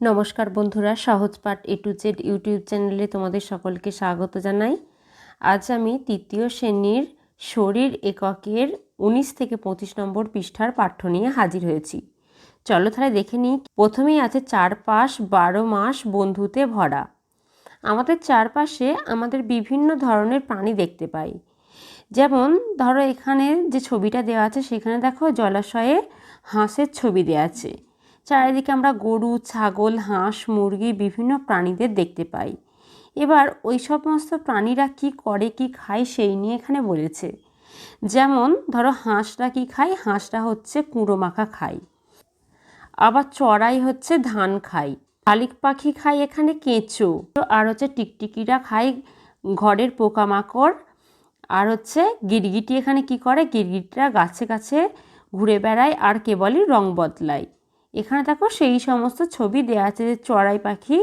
নমস্কার বন্ধুরা, সহজ পাঠ এ টু জেড ইউটিউব চ্যানেলে তোমাদের সকলকে স্বাগত জানাই। আজ আমি তৃতীয় শ্রেণির শরীর এককের উনিশ থেকে পঁচিশ নম্বর পৃষ্ঠার পাঠ্য নিয়ে হাজির হয়েছি। চলো তাহলে দেখে নিই, প্রথমেই আছে চারপাশ বারো মাস বন্ধুতে ভরা। আমাদের চারপাশে আমাদের বিভিন্ন ধরনের প্রাণী দেখতে পাই। যেমন ধরো এখানে যে ছবিটা দেওয়া আছে, সেখানে দেখো জলাশয়ে হাঁসের ছবি দেওয়া আছে। চারিদিকে আমরা গরু, ছাগল, হাঁস, মুরগি, বিভিন্ন প্রাণীদের দেখতে পাই। এবার ওই সমস্ত প্রাণীরা কি করে, কি খায়, সেই নিয়ে এখানে বলেছে। যেমন ধরো হাঁসরা কি খায়? হাঁসরা হচ্ছে কুঁড়ো মাখা খায়। আবার চড়াই হচ্ছে ধান খায়। শালিক পাখি খায় এখানে কেঁচো। আর হচ্ছে টিকটিকিরা খায় ঘরের পোকামাকড়। আর হচ্ছে গিরগিটি এখানে কি করে? গিরগিটিরা গাছে গাছে ঘুরে বেড়ায় আর কেবলই রং বদলায়। এখানে দেখো সেই সমস্ত ছবি দেওয়া আছে যে চড়াই পাখি,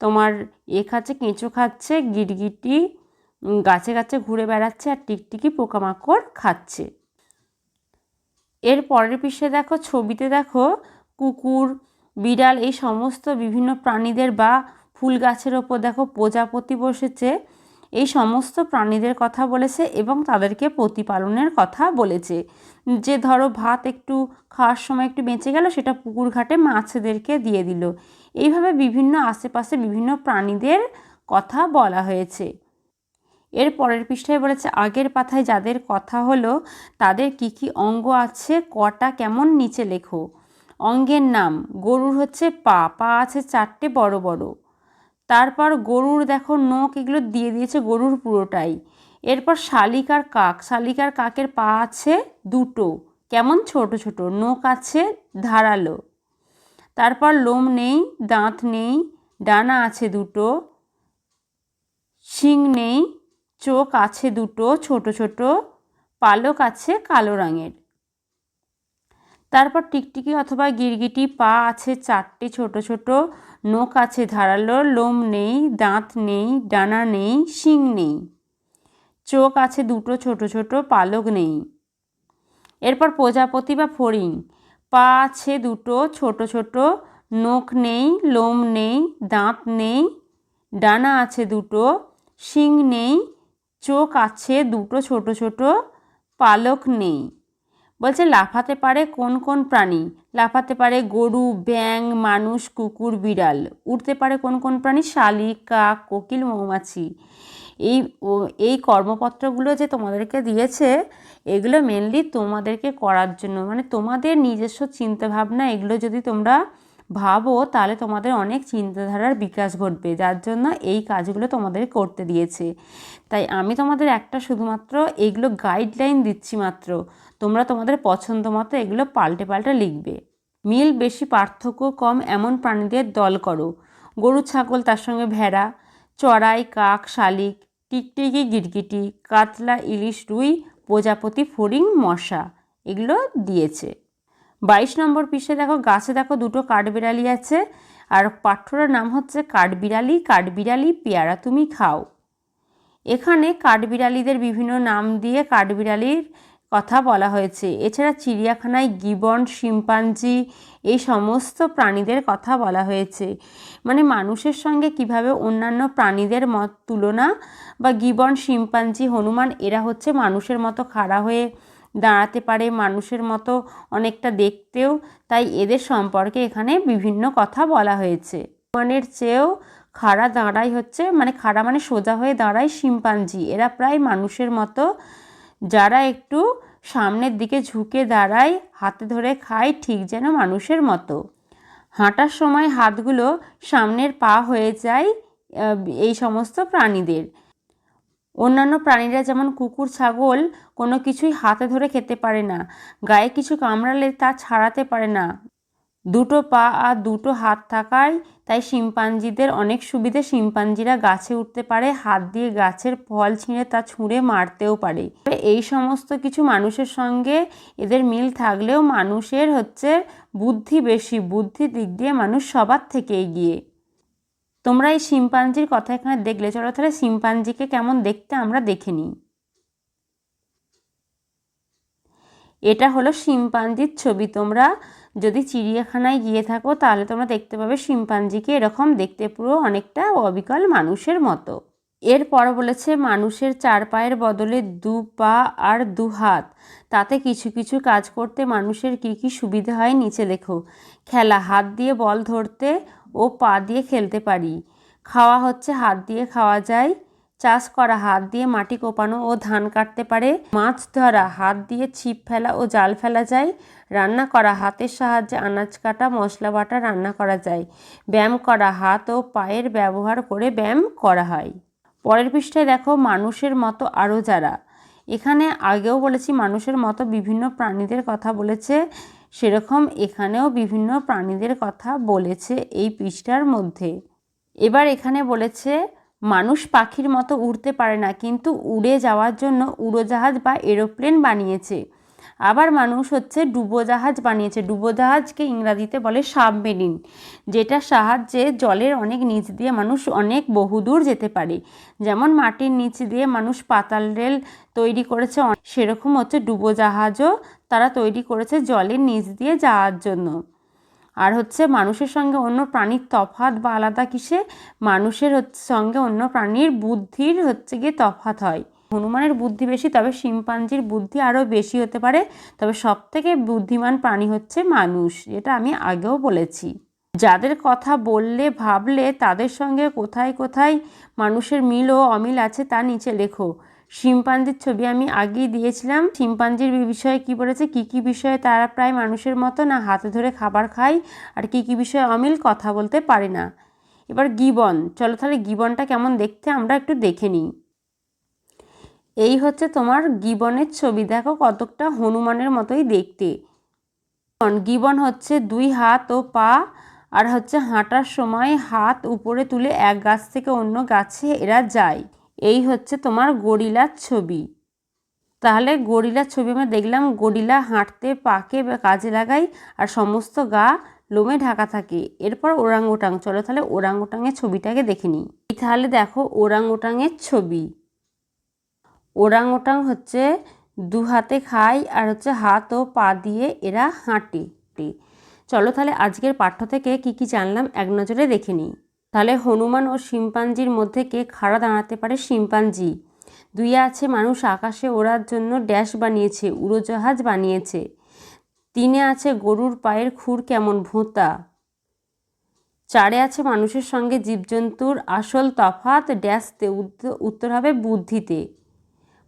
তোমার এ খাচ্ছে, কেঁচো খাচ্ছে গিরগিটি গাছে গাছে ঘুরে বেড়াচ্ছে আর টিকটিকি পোকামাকড় খাচ্ছে। এর পরের পৃষ্ঠে দেখো, ছবিতে দেখো কুকুর, বিড়াল, এই সমস্ত বিভিন্ন প্রাণীদের বা ফুল গাছের ওপর দেখো প্রজাপতি বসেছে। এই সমস্ত প্রাণীদের কথা বলেছে এবং তাদেরকে প্রতিপালনের কথা বলেছে। যে ধরো ভাত একটু খাওয়ার সময় একটু বেঁচে গেল, সেটা পুকুর ঘাটে মাছেদেরকে দিয়ে দিল। এইভাবে বিভিন্ন আশেপাশে বিভিন্ন প্রাণীদের কথা বলা হয়েছে। এর পরের পৃষ্ঠায় বলেছে, আগের পাথায় যাদের কথা হলো, তাদের কি কি অঙ্গ আছে? কটা? কেমন? নিচে লেখো। অঙ্গের নাম, গরুর হচ্ছে পা পা আছে চারটে বড় বড়। তারপর গরুর দেখো নখ, এগুলো দিয়ে দিয়েছে গরুর পুরোটাই। এরপর শালিকার কাক শালিকার কাকের পা আছে দুটো, কেমন ছোট ছোট, নখ আছে ধারালো। তারপর লোম নেই, দাঁত নেই, ডানা আছে দুটো, শিং নেই, চোখ আছে দুটো ছোট ছোট, পালক আছে কালো রঙের। তারপর টিকটিকি অথবা গিরগিটি পা আছে চারটে, ছোট ছোট, নখ আছে ধারালো, লোম নেই, দাঁত নেই, ডানা নেই, শিং নেই। চোখ আছে দুটো, ছোট ছোট, পালক নেই। এরপর প্রজাপতি বা ফড়িং, পা আছে দুটো, ছোট ছোট, নখ নেই, লোম নেই, দাঁত নেই, ডানা আছে দুটো, শিং নেই, চোখ আছে দুটো, ছোট ছোট, পালক নেই। বলছে, লাফাতে পারে কোন কোন প্রাণী? লাফাতে পারে গরু ব্যাং মানুষ, কুকুর, বিড়াল। উঠতে পারে কোন কোন প্রাণী? শালিক কাক, কোকিল, মৌমাছি। এই এই কর্মপত্রগুলো যে তোমাদেরকে দিয়েছে, এগুলো মেনলি তোমাদেরকে করার জন্য। মানে তোমাদের নিজস্ব চিন্তাভাবনা, এগুলো যদি তোমরা ভাবো, তাহলে তোমাদের অনেক চিন্তাধারার বিকাশ ঘটবে। যার জন্য এই কাজগুলো তোমাদের করতে দিয়েছে। তাই আমি তোমাদের একটা শুধুমাত্র এইগুলো গাইডলাইন দিচ্ছি মাত্র। তোমরা তোমাদের পছন্দ মতো এগুলো পাল্টে পাল্টে লিখবে। মিল বেশি পার্থক্য কম এমন প্রাণীদের দল করো। গরু, ছাগল, তার সঙ্গে ভেড়া, চড়াই, কাক, শালিক, টিকটিকি গিরগিটি কাতলা, ইলিশ, রুই, প্রজাপতি, ফড়িং, মশা এগুলো দিয়েছে। বাইশ নম্বর পৃষ্ঠে দেখো, গাছে দেখো দুটো কাঠবিড়ালি আছে আর পাঠ্যটার নাম হচ্ছে কাঠবিড়ালি কাঠবিড়ালি পেয়ারা তুমি খাও। এখানে কাঠবিড়ালিদের বিভিন্ন নাম দিয়ে কাঠবিড়ালির কথা বলা হয়েছে। এছাড়া চিড়িয়াখানায় গিবন, শিম্পাঞ্জি এই সমস্ত প্রাণীদের কথা বলা হয়েছে। মানে মানুষের সঙ্গে কীভাবে অন্যান্য প্রাণীদের মত তুলনা বা গিবন, শিম্পাঞ্জি, হনুমান, এরা হচ্ছে মানুষের মতো খাড়া হয়ে দাঁড়াতে পারে, মানুষের মতো অনেকটা দেখতেও। তাই এদের সম্পর্কে এখানে বিভিন্ন কথা বলা হয়েছে। হনুমানের চেয়েও খাড়া দাঁড়াই হচ্ছে মানে খাড়া মানে সোজা হয়ে দাঁড়ায় শিম্পাঞ্জি। এরা প্রায় মানুষের মতো যারা একটু সামনের দিকে ঝুঁকে দাঁড়ায়, হাতে ধরে খায় ঠিক যেন মানুষের মতো। হাঁটার সময় হাতগুলো সামনের পা হয়ে যায় এই সমস্ত প্রাণীদের। অন্যান্য প্রাণীরা যেমন কুকুর, ছাগল, কোনো কিছুই হাতে ধরে খেতে পারে না। গায়ে কিছু কামড়ালে তা ছাড়াতে পারে না। দুটো পা আর দুটো হাত থাকায় তাই শিম্পাঞ্জিদের অনেক সুবিধে শিম্পাঞ্জিরা গাছে উঠতে পারে, হাত দিয়ে গাছের ফল ছিঁড়ে তা ছুঁড়ে মারতেও পারে। এই সমস্ত কিছু মানুষের সঙ্গে এদের মিল থাকলেও মানুষের হচ্ছে বুদ্ধি বেশি বুদ্ধি দিক দিয়ে মানুষ সবার থেকে এগিয়ে। তোমরা এই শিম্পাঞ্জির কথা এখানে দেখলে, চলো তাহলে শিম্পাঞ্জিকে কেমন দেখতে আমরা দেখে নিই। এটা হলো শিম্পাঞ্জির ছবি, তোমরা যদি চিড়িয়াখানায় গিয়ে থাকো, তাহলে তোমরা দেখতে পাবে শিম্পাঞ্জিকে এরকম দেখতে পুরো অনেকটা অবিকল মানুষের মতো। এরপর বলেছে, মানুষের চার পায়ের বদলে দু পা আর দু হাত। তাতে কিছু কিছু কাজ করতে মানুষের কী কী সুবিধা হয় নিচে লেখো। খেলা, হাত দিয়ে বল ধরতে ও পা দিয়ে খেলতে পারি। খাওয়া হচ্ছে, হাত দিয়ে খাওয়া যায়। চাষ করা হাত দিয়ে মাটি কোপানো ও ধান কাটতে পারে। মাছ ধরা, হাত দিয়ে ছিপ ফেলা ও জাল ফেলা যায়। রান্না করা, হাতের সাহায্যে আনাজ কাটা, মশলা বাটা রান্না করা যায়। ব্যায়াম করা, হাত ও পায়ের ব্যবহার করে ব্যায়াম করা হয়। পরের পৃষ্ঠায় দেখো মানুষের মতো আরও যারা। এখানে আগেও বলেছি মানুষের মতো বিভিন্ন প্রাণীদের কথা বলেছে। সেরকম এখানেও বিভিন্ন প্রাণীদের কথা বলেছে এই পৃষ্ঠার মধ্যে। এবার এখানে বলেছে মানুষ পাখির মতো উড়তে পারে না, কিন্তু উড়ে যাওয়ার জন্য উড়োজাহাজ বা এরোপ্লেন বানিয়েছে। আবার মানুষ হচ্ছে ডুবোজাহাজ বানিয়েছে। ডুবোজাহাজকে ইংরাজিতে বলে সাবমেরিন, যেটার সাহায্যে জলের অনেক নিচ দিয়ে মানুষ অনেক বহুদূর যেতে পারে। যেমন মাটির নিচ দিয়ে মানুষ পাতাল রেল তৈরি করেছে সেরকম হচ্ছে ডুবোজাহাজও তারা তৈরি করেছে জলের নিচ দিয়ে যাওয়ার জন্য। আর হচ্ছে মানুষের সঙ্গে অন্য প্রাণীর তফাত বা আলাদা কিসে? মানুষের হচ্ছে সঙ্গে অন্য প্রাণীর বুদ্ধির হচ্ছে গিয়ে তফাত হয়। হনুমানের বুদ্ধি বেশি, তবে শিম্পাঞ্জির বুদ্ধি আরও বেশি হতে পারে। তবে সব থেকে বুদ্ধিমান প্রাণী হচ্ছে মানুষ এটা আমি আগেও বলেছি। যাদের কথা বললে, ভাবলে, তাদের সঙ্গে কোথায় কোথায় মানুষের মিল ও অমিল আছে তা নিচে লেখো। শিম্পাঞ্জির ছবি আমি আগেই দিয়েছিলাম। শিম্পাঞ্জির বিষয়ে কি বলেছে? কি কি বিষয়ে তারা প্রায় মানুষের মতো না হাতে ধরে খাবার খায়? আর কি কি বিষয়ে অমিল? কথা বলতে পারে না। এবার গিবন। চলো তাহলে গিবনটা কেমন দেখতে আমরা একটু দেখে নিই। এই হচ্ছে তোমার গিবনের ছবি। দেখো কতকটা হনুমানের মতোই দেখতে। গিবন হচ্ছে দুই হাত ও পা, আর হচ্ছে হাঁটার সময় হাত উপরে তুলে এক গাছ থেকে অন্য গাছে এরা যায়। এই হচ্ছে তোমার গরিলার ছবি। তাহলে গরিলার ছবি আমরা দেখলাম, গরিলা হাঁটতে, পাকে বা কাজে লাগাই আর সমস্ত গা লোমে ঢাকা থাকে। এরপর ওরাং ওটাং চলো তাহলে ওরাং ওটাংয়ের ছবিটাকে দেখে নিই। তাহলে দেখো ওরাং ওটাংয়ের ছবি। ওরাং ওটাং হচ্ছে দু হাতে খায় আর হচ্ছে হাত ও পা দিয়ে এরা হাঁটে। চলো তাহলে আজকের পাঠ্য থেকে কি কি জানলাম এক নজরে দেখে নিই। তাহলে হনুমান ও শিম্পাঞ্জির মধ্যে কে খাড়া দাঁড়াতে পারে? শিম্পাঞ্জি। দুইয়ে আছে, মানুষ আকাশে ওড়ার জন্য ড্যাশ বানিয়েছে, উড়োজাহাজ বানিয়েছে। তিনে আছে, গরুর পায়ের খুর কেমন ভোঁতা। চারে আছে, মানুষের সঙ্গে জীবজন্তুর আসল তফাত ড্যাশতে উত্তর হবে বুদ্ধিতে।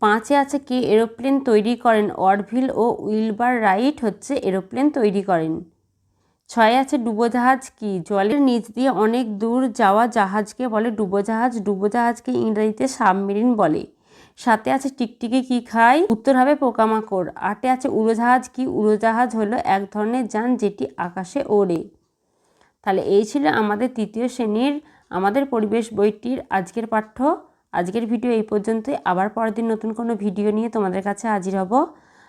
পাঁচে আছে, কে এরোপ্লেন তৈরি করেন? অরভিল ও উইলবার রাইট হচ্ছে এরোপ্লেন তৈরি করেন। ছয় আছে ডুবোজাহাজ কি? জলের নিচ দিয়ে অনেক দূর যাওয়া জাহাজকে বলে ডুবোজাহাজ, ডুবোজাহাজকে ইংরেজিতে সাবমেরিন বলে। সাথে আছে টিকটিকি কি খায় উত্তর হবে পোকামাকড়। আটে আছে উড়োজাহাজ কি? উড়োজাহাজ হলো এক ধরনের যান যেটি আকাশে ওড়ে। তাহলে এই ছিল আমাদের তৃতীয় শ্রেণির আমাদের পরিবেশ বইটির আজকের পাঠ্য। আজকের ভিডিও এই পর্যন্তই। আবার পরের দিন নতুন কোনো ভিডিও নিয়ে তোমাদের কাছে হাজির হব।